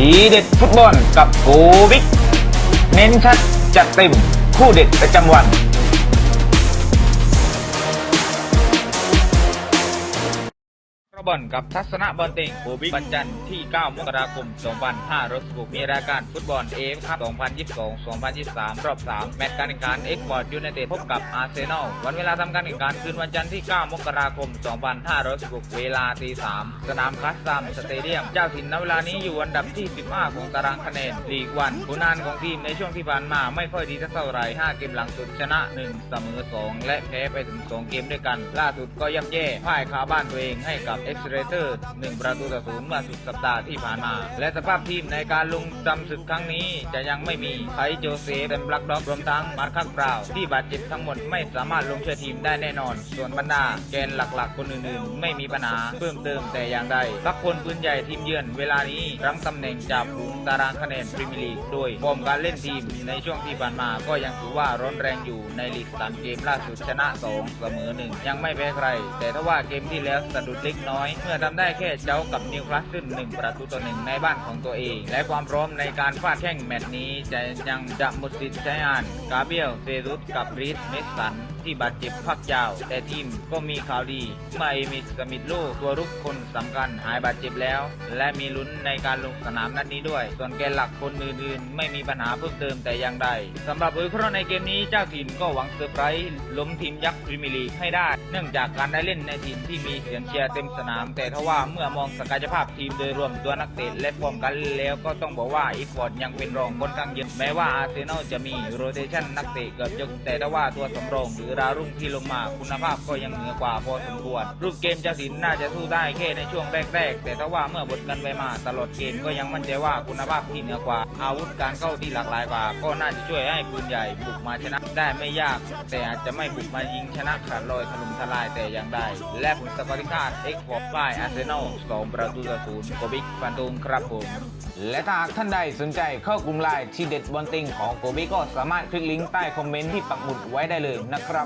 ทีเด็ดฟุตบอลกับโกวิกเน้นชัดจัดเต็มคู่เด็ดประจำวัน บอลกับทัศนะบอลเต็งโบวิกวันจันที่ 9 มกราคม 2566มีรายการฟุตบอลเอฟครับ2022-2023 รอบ 3 แมตช์การแข่งขันเอ็กบอร์ดยูไนเต็ดพบกับอาร์เซนอล วันเวลาทำการแข่งขันคืนวันจันทร์ที่ 9 มกราคม 2566 เวลาตี3สนามคัสซัมสเตเดียม เจ้าถิ่นณเวลานี้อยู่อันดับที่ 15 ของตารางคะแนนลีกวันผลงานของทีมในช่วงที่ผ่านมาไม่ค่อยดีเท่าไหร่5เกมหลังสุดชนะ 1 เสมอ 2 และแพ้ไปถึง 2 เกมด้วยกัน ล่าสุดก็ย่ำแย่พ่ายคาบ้านตัวเองให้กับเอ็กซ์เรเตอร์1ประตูต่อศูนย์เมื่อสุดสัปดาห์ที่ผ่านมา และสภาพทีมในการลงจำศึกครั้งนี้จะยังไม่มีไทโจเซเต็มบลักด็อกรวมทั้งมาร์คัสบราวที่บาดเจ็บทั้งหมดไม่สามารถลงช่วยทีมได้แน่นอน ส่วนบรรดาแกนหลักๆ คนอื่นๆ ไม่มีปัญหาเพิ่มเติมแต่อย่างใดสักคนปืนใหญ่ทีมเยือนเวลานี้รั้งตำแหน่งจ่าฝูงตารางคะแนนพรีเมียร์ลีกโดยฟอร์มการเล่นทีมในช่วงที่ผ่านมาก็ยังถือว่าร้อนแรงอยู่ในลีกสามเกมล่าสุดชนะ 2 เสมอ 1 ยังไม่แพ้ใคร แต่ถ้าว่าเกมที่แล้วสะดุดเล็กน้อยเมื่อทำได้แค่เจ้ากับนิวคลาสเซิลหนึ่งประตูต่อหนึ่งในบ้านของตัวเอง และความพร้อมในการฟาดแข่งแมตช์นี้จะยังจะหมดสิทธิ์ใช้งานกาเบียลเซรุสกับริสเมสสันที่บาดเจ็บพักยาว แต่ทีมก็มีข่าวดีเมื่อเอมิสมิดโลตัวรุกคนสำคัญหายบาดเจ็บแล้ว และมีลุ้นในการลงสนามนัดนี้ด้วย ส่วนแกนหลักคนอื่นๆ ไม่มีปัญหาเพิ่มเติมแต่อย่างใดสำหรับอุยเคราะห์ในเกมนี้เจ้าถิ่นก็หวังเซอร์ไพรส์ล้มทีมยักษ์พรีเมียร์ลีกให้ได้ เนื่องจากการได้เล่นในถิ่นที่มีเสียงเชียร์เต็มสาม แต่ทว่าเมื่อมองศักยภาพทีมโดยรวมตัวนักเตะและฟอร์มการเล่นแล้วก็ต้องบอกว่าอีฟอร์ดยังเป็นรองค่อนข้างเยอะแม้ว่าอาร์เซนอลจะมีโรเตชันนักเตะเกือบยกแต่ถ้าว่าตัวสำรองหรือดาวรุ่งที่ลงมาคุณภาพก็ยังเหนือกว่าพอสมควรรูปเกมจ้าถิ่นน่าจะสู้ได้แค่ในช่วงแรกๆ แต่ถ้าว่าเมื่อบทกันไปมาตลอดเกมก็ยังมั่นใจว่าคุณภาพที่เหนือกว่า อาวุธการเข้าที่หลากหลายกว่า ก็น่าจะช่วยให้ปืนใหญ่บุกมาชนะได้ไม่ยาก แต่อาจจะไม่บุกมายิงชนะขาดลอยถล่มทลายแต่อย่างใดและผลสกอร์ที่คาดเอ็กซ์ฟอร์ป้ายอาร์เซนอลสองประตูต่อศูนย์โกบิกฟันตูงครับผม และถ้าหากท่านใดสนใจเข้ากลุ่มไลน์ที่เด็ดบอลติงของโกบิกก็สามารถคลิกลิงก์ใต้คอมเมนต์ที่ปักหมุดไว้ได้เลยนะครับ